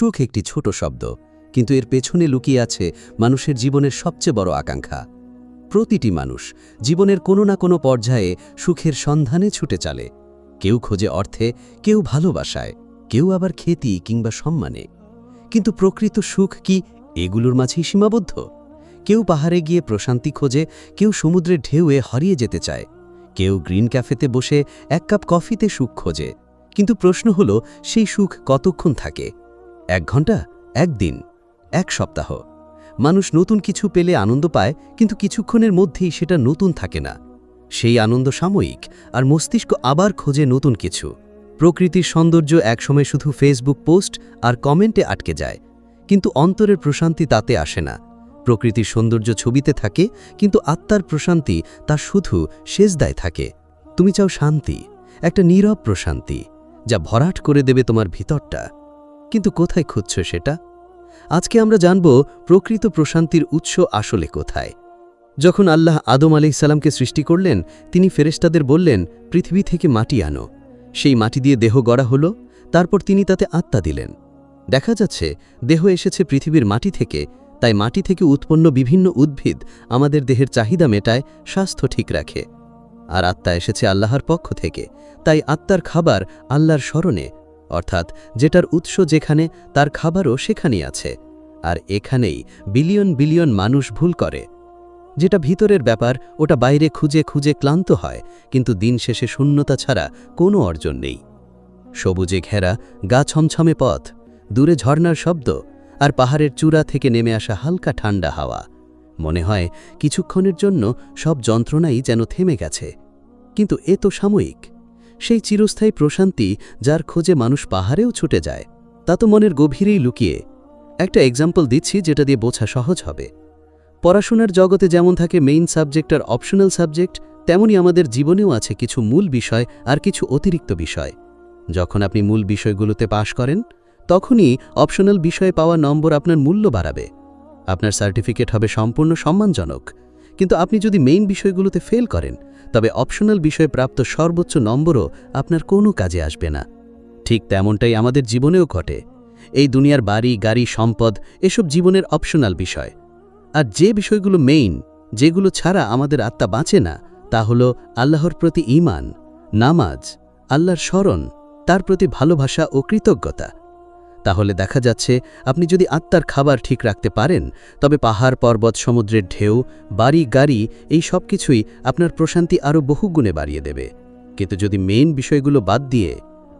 সুখ একটি ছোট শব্দ, কিন্তু এর পেছনে লুকিয়ে আছে মানুষের জীবনের সবচেয়ে বড় আকাঙ্ক্ষা। প্রতিটি মানুষ জীবনের কোনো না কোনো পর্যায়ে সুখের সন্ধানে ছুটে চলে। কেউ খোঁজে অর্থে, কেউ ভালোবাসায়, কেউ আবার খ্যাতি কিংবা সম্মানে। কিন্তু প্রকৃত সুখ কি এগুলোর মাঝেই সীমাবদ্ধ? কেউ পাহাড়ে গিয়ে প্রশান্তি খোঁজে, কেউ সমুদ্রের ঢেউয়ে হারিয়ে যেতে চায়। কেউ গ্রিন ক্যাফেতে বসে এক কাপ কফিতে সুখ খোঁজে। কিন্তু প্রশ্ন হলো, সেই সুখ কতক্ষণ থাকে? এক ঘণ্টা একদিন এক সপ্তাহ। মানুষ নতুন কিছু পেলে আনন্দ পায়, কিন্তু কিছুক্ষণের মধ্যেই সেটা নতুন থাকে না। সেই আনন্দ সাময়িক, আর মস্তিষ্ক আবার খোঁজে নতুন কিছু। প্রকৃতির সৌন্দর্য একসময় শুধু ফেসবুক পোস্ট আর কমেন্টে আটকে যায়, কিন্তু অন্তরের প্রশান্তি তাতে আসে না। প্রকৃতির সৌন্দর্য ছবিতে থাকে, কিন্তু আত্মার প্রশান্তি তা শুধু শেষদায় থাকে। তুমি চাও শান্তি, একটা নীরব প্রশান্তি, যা ভরাট করে দেবে তোমার ভিতরটা। কিন্তু কোথায় খুঁজছ সেটা? আজকে আমরা জানব প্রকৃত প্রশান্তির উৎস আসলে কোথায়। যখন আল্লাহ আদম আলাইসাল্লামকে সৃষ্টি করলেন, তিনি ফেরেশতাদের বললেন, পৃথিবী থেকে মাটি আনো। সেই মাটি দিয়ে দেহ গড়া হল, তারপর তিনি তাতে আত্মা দিলেন। দেখা যাচ্ছে, দেহ এসেছে পৃথিবীর মাটি থেকে, তাই মাটি থেকে উৎপন্ন বিভিন্ন উদ্ভিদ আমাদের দেহের চাহিদা মেটায়, স্বাস্থ্য ঠিক রাখে। আর আত্মা এসেছে আল্লাহর পক্ষ থেকে, তাই আত্মার খাবার আল্লাহর স্মরণে অর্থাৎ যেটার উৎস যেখানে, তার খাবারও সেখানেই আছে। আর এখানেই বিলিয়ন বিলিয়ন মানুষ ভুল করে। যেটা ভিতরের ব্যাপার, ওটা বাইরে খুঁজে খুঁজে ক্লান্ত হয়, কিন্তু দিন শেষে শূন্যতা ছাড়া কোনো অর্জন নেই। সবুজে ঘেরা, গা ছমছমে পথ, দূরে ঝর্নার শব্দ, আর পাহাড়ের চূড়া থেকে নেমে আসা হালকা ঠান্ডা হাওয়া। মনে হয়, কিছুক্ষণের জন্য সব যন্ত্রণাই যেন থেমে গেছে। কিন্তু এ তো সাময়িক। সেই চিরস্থায়ী প্রশান্তি যার খোঁজে মানুষ পাহাড়েও ছুটে যায়। তা তো মনের গভীরেই লুকিয়ে। একটা এক্সাম্পল দিচ্ছি যেটা দিয়ে বোঝা সহজ হবে। পড়াশোনার জগতে যেমন থাকে মেইন সাবজেক্ট আর অপশনাল সাবজেক্ট তেমনি আমাদের জীবনেও আছে কিছু মূল বিষয় আর কিছু অতিরিক্ত বিষয়। যখন আপনি মূল বিষয়গুলোতে পাশ করেন, তখনই অপশনাল বিষয়ে পাওয়া নম্বর আপনার মূল্য বাড়াবে। আপনার সার্টিফিকেট হবে সম্পূর্ণ সম্মানজনক। কিন্তু আপনি যদি মেইন বিষয়গুলোতে ফেল করেন, তবে অপশনাল বিষয়ে প্রাপ্ত সর্বোচ্চ নম্বরও আপনার কোনো কাজে আসবে না। ঠিক তেমনটাই আমাদের জীবনেও ঘটে। এই দুনিয়ার বাড়ি, গাড়ি, সম্পদ, এসব জীবনের অপশনাল বিষয়। আর যে বিষয়গুলো মেইন যেগুলো ছাড়া আমাদের আত্মা বাঁচে না, তা হল আল্লাহর প্রতি ঈমান, নামাজ, আল্লাহর স্মরণ, তার প্রতি ভালোবাসা ও কৃতজ্ঞতা। তাহলে দেখা যাচ্ছে আপনি যদি আত্মার খাবার ঠিক রাখতে পারেন, তবে পাহাড়, পর্বত, সমুদ্রের ঢেউ, বাড়ি, গাড়ি, এই সব কিছুই আপনার প্রশান্তি আরও বহুগুণে বাড়িয়ে দেবে। কিন্তু যদি মেইন বিষয়গুলো বাদ দিয়ে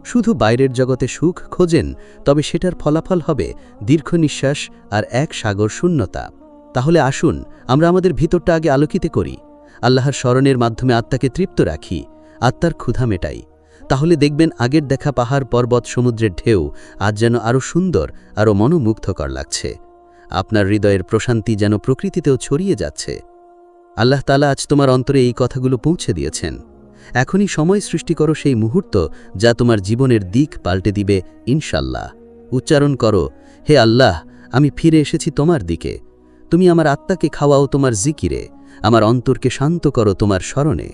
শুধু বাইরের জগতে সুখ খোঁজেন, তবে সেটার ফলাফল হবে দীর্ঘ নিঃশ্বাস আর এক সাগর শূন্যতা। তাহলে আসুন, আমরা আমাদের ভিতরটা আগে আলোকিত করি। আল্লাহর স্মরণের মাধ্যমে আত্মাকে তৃপ্ত রাখি, আত্মার ক্ষুধা মেটাই। তাহলে দেখবেন আগের দেখা পাহাড় পর্বত সমুদ্রের ঢেউ আজ যেন আরও সুন্দর আরও মনোমুগ্ধকর লাগছে। আপনার হৃদয়ের প্রশান্তি যেন প্রকৃতিতেও ছড়িয়ে যাচ্ছে। আল্লাহ তালা আজ তোমার অন্তরে এই কথাগুলো পৌঁছে দিয়েছেন। এখনই সময় সৃষ্টি করো সেই মুহূর্ত যা তোমার জীবনের দিক পাল্টে দিবে ইনশাল্লাহ উচ্চারণ করো, হে আল্লাহ, আমি ফিরে এসেছি তোমার দিকে। তুমি আমার আত্মাকে খাওয়াও তোমার জিকিরে। আমার অন্তরকে শান্ত করো তোমার স্মরণে।